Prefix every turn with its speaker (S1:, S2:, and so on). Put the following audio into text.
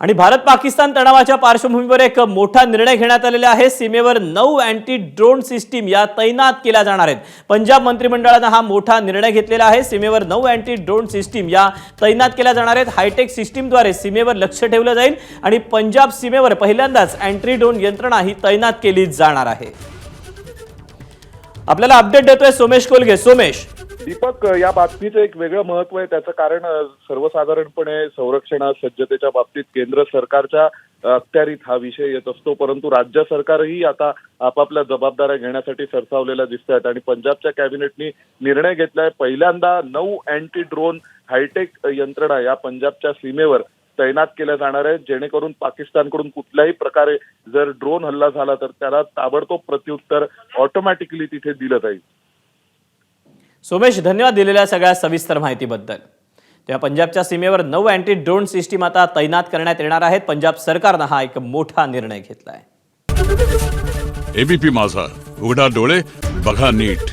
S1: आणि भारत पाकिस्तान तणावाच्या पार्श्वभूमीवर एक मोठा निर्णय घेण्यात आलेला आहे. सीमेवर नऊ अँटी ड्रोन सिस्टीम या तैनात केल्या जाणार आहेत. पंजाब मंत्रिमंडळानं हा मोठा निर्णय घेतलेला आहे. सीमेवर नऊ अँटी ड्रोन सिस्टीम या तैनात केल्या जाणार आहेत. हायटेक सिस्टीमद्वारे सीमेवर लक्ष ठेवलं जाईल आणि पंजाब सीमेवर पहिल्यांदाच अँटी ड्रोन यंत्रणा ही तैनात केली जाणार आहे. आपल्याला अपडेट देतोय सोमेश कोलगे. सोमेश.
S2: दीपक या बातमीचं एक वेगळं महत्त्व आहे. त्याचं कारण सर्वसाधारणपणे संरक्षण सज्जतेच्या बाबतीत केंद्र सरकारच्या अखत्यारीत हा विषय येत असतो. परंतु राज्य सरकारही आता आपापल्या जबाबदाऱ्या घेण्यासाठी सरसावलेल्या दिसत आहेत. आणि पंजाबच्या कॅबिनेटनी निर्णय घेतलाय. पहिल्यांदा नऊ अँटी ड्रोन हायटेक यंत्रणा या पंजाबच्या सीमेवर तैनात केल्या जाणार आहेत. जेणेकरून पाकिस्तानकडून कुठल्याही प्रकारे जर ड्रोन हल्ला झाला तर त्याला ताबडतोब प्रत्युत्तर ऑटोमॅटिकली तिथे दिलं जाईल.
S1: सोमेश धन्यवाद दिलेल्या सगळ्या सविस्तर माहितीबद्दल. तेव्हा पंजाबच्या सीमेवर नऊ अँटी ड्रोन सिस्टीम आता तैनात करण्यात येणार आहेत. पंजाब सरकारनं हा एक मोठा निर्णय घेतला आहे
S3: एबीपी माझा. उघडा डोळे बघा नीट.